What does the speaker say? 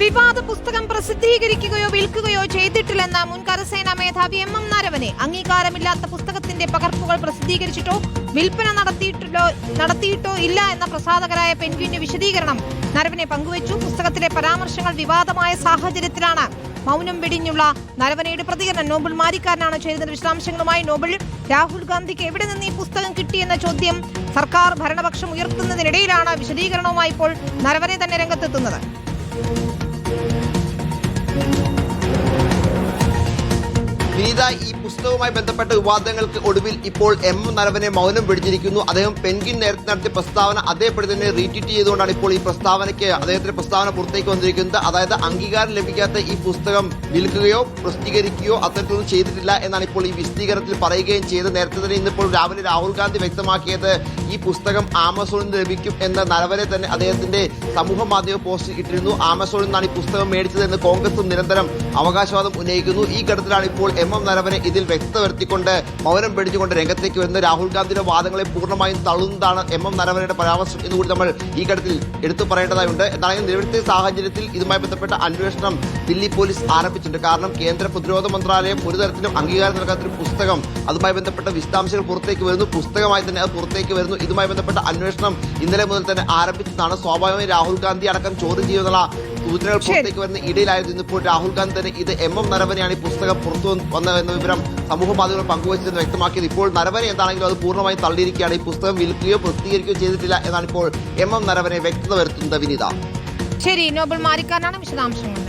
വിവാദ പുസ്തകം പ്രസിദ്ധീകരിക്കുകയോ വിൽക്കുകയോ ചെയ്തിട്ടില്ലെന്ന മുൻ കരസേനാ മേധാവി എം എം നരവനെ അംഗീകാരമില്ലാത്ത പുസ്തകത്തിന്റെ പകർപ്പുകൾ പ്രസിദ്ധീകരിച്ചിട്ടോ വിൽപ്പന നടത്തിയിട്ടോ നടത്തിയിട്ടോ ഇല്ല എന്ന പ്രസാദകരായ പെൻഗ്വിന്റെ വിശദീകരണം നരവനെ പങ്കുവച്ചു. പുസ്തകത്തിലെ പരാമർശങ്ങൾ വിവാദമായ സാഹചര്യത്തിലാണ് മൗനം വെടിഞ്ഞുള്ള നരവനയുടെ പ്രതികരണം. നോബൽ മാരിക്കാരനാണ് ചെയ്യുന്ന വിശദാംശങ്ങളുമായി നോബൽ രാഹുൽ ഗാന്ധിക്ക് എവിടെ നിന്ന് ഈ പുസ്തകം കിട്ടിയെന്ന ചോദ്യം സർക്കാർ ഭരണപക്ഷം ഉയർത്തുന്നതിനിടയിലാണ് വിശദീകരണവുമായി ഇപ്പോൾ നരവനെ തന്നെ രംഗത്തെത്തുന്നത്. ഈ പുസ്തകവുമായി ബന്ധപ്പെട്ട വിവാദങ്ങൾക്ക് ഒടുവിൽ ഇപ്പോൾ എം നരവനെ മൗനം പിടിച്ചിരിക്കുന്നു. അദ്ദേഹം പെൻഗിൻ നേരത്തെ നടത്തിയ പ്രസ്താവന അതേപടി തന്നെ റീട്വീറ്റ് ചെയ്തുകൊണ്ടാണ് ഇപ്പോൾ ഈ പ്രസ്താവനയ്ക്ക് അദ്ദേഹത്തിന്റെ പ്രസ്താവന പുറത്തേക്ക് വന്നിരിക്കുന്നത്. അതായത് അംഗീകാരം ലഭിക്കാത്ത ഈ പുസ്തകം വിൽക്കുകയോ പ്രസിദ്ധീകരിക്കുകയോ അത്തരത്തിലൊന്നും ചെയ്തിട്ടില്ല എന്നാണ് ഇപ്പോൾ ഈ വിശദീകരണത്തിൽ പറയുകയും ചെയ്ത് നേരത്തെ തന്നെ ഇന്നിപ്പോൾ രാവിലെ രാഹുൽ ഗാന്ധി വ്യക്തമാക്കിയത് ഈ പുസ്തകം ആമസോണിൽ നിന്ന് ലഭിക്കും എന്ന നരവനെ തന്നെ അദ്ദേഹത്തിന്റെ സമൂഹ മാധ്യമ പോസ്റ്റ് ഇട്ടിരുന്നു. ആമസോണിൽ നിന്നാണ് ഈ പുസ്തകം മേടിച്ചതെന്ന് കോൺഗ്രസും നിരന്തരം അവകാശവാദം ഉന്നയിക്കുന്നു. ഈ ഘട്ടത്തിലാണ് ഇപ്പോൾ എം എം നരവനെ ഇതിൽ വ്യക്തപ്പെടുത്തിക്കൊണ്ട് മൗനം പിടിച്ചുകൊണ്ട് രംഗത്തേക്ക് വരുന്ന രാഹുൽ ഗാന്ധിയുടെ വാദങ്ങളെ പൂർണമായും തള്ളുന്നതാണ് എം എം നരവനയുടെ പരാമർശം എന്നുകൂടി നമ്മൾ ഈ ഘട്ടത്തിൽ എടുത്തു പറയേണ്ടതായുണ്ട്. എന്നാണെങ്കിൽ നിലവിലത്തെ സാഹചര്യത്തിൽ ഇതുമായി ബന്ധപ്പെട്ട അന്വേഷണം ദില്ലി പോലീസ് ആരംഭിച്ചിട്ടുണ്ട്. കാരണം കേന്ദ്ര പ്രതിരോധ മന്ത്രാലയം ഒരു തരത്തിലും അംഗീകാരം നൽകാത്തൊരു പുസ്തകം അതുമായി ബന്ധപ്പെട്ട വിശദാംശങ്ങൾ പുറത്തേക്ക് വരുന്നു. പുസ്തകമായി തന്നെ അത് പുറത്തേക്ക് വരുന്നു. ഇതുമായി ബന്ധപ്പെട്ട അന്വേഷണം ഇന്നലെ മുതൽ തന്നെ ആരംഭിച്ചതാണ്. സ്വാഭാവികമായി രാഹുൽ ഗാന്ധി അടക്കം ചോദ്യം ചെയ്യുന്നുള്ള സൂചനകൾ. പുറത്തേക്ക് വരുന്ന ഇടയിലായിരുന്നു ഇന്നിപ്പോൾ രാഹുൽ ഗാന്ധി തന്നെ. ഇത് എം എം നരവനെയാണ് ഈ പുസ്തകം പുറത്തു വന്നതെന്ന വിവരം സമൂഹ മാധ്യമങ്ങൾ പങ്കുവച്ചതെന്ന് വ്യക്തമാക്കിയത്. ഇപ്പോൾ നരവനെ എന്താണെങ്കിലും അത് പൂർണമായും തള്ളിയിരിക്കുകയാണ്. ഈ പുസ്തകം വിൽക്കുകയോ പ്രസിദ്ധീകരിക്കുകയോ ചെയ്തിട്ടില്ല എന്നാണ് ഇപ്പോൾ എം എം നരവനെ വ്യക്തത വരുത്തുന്നത് വിനീത. ശരി നോബൽ മാരിക്കാരനാണ് വിശദാംശങ്ങൾ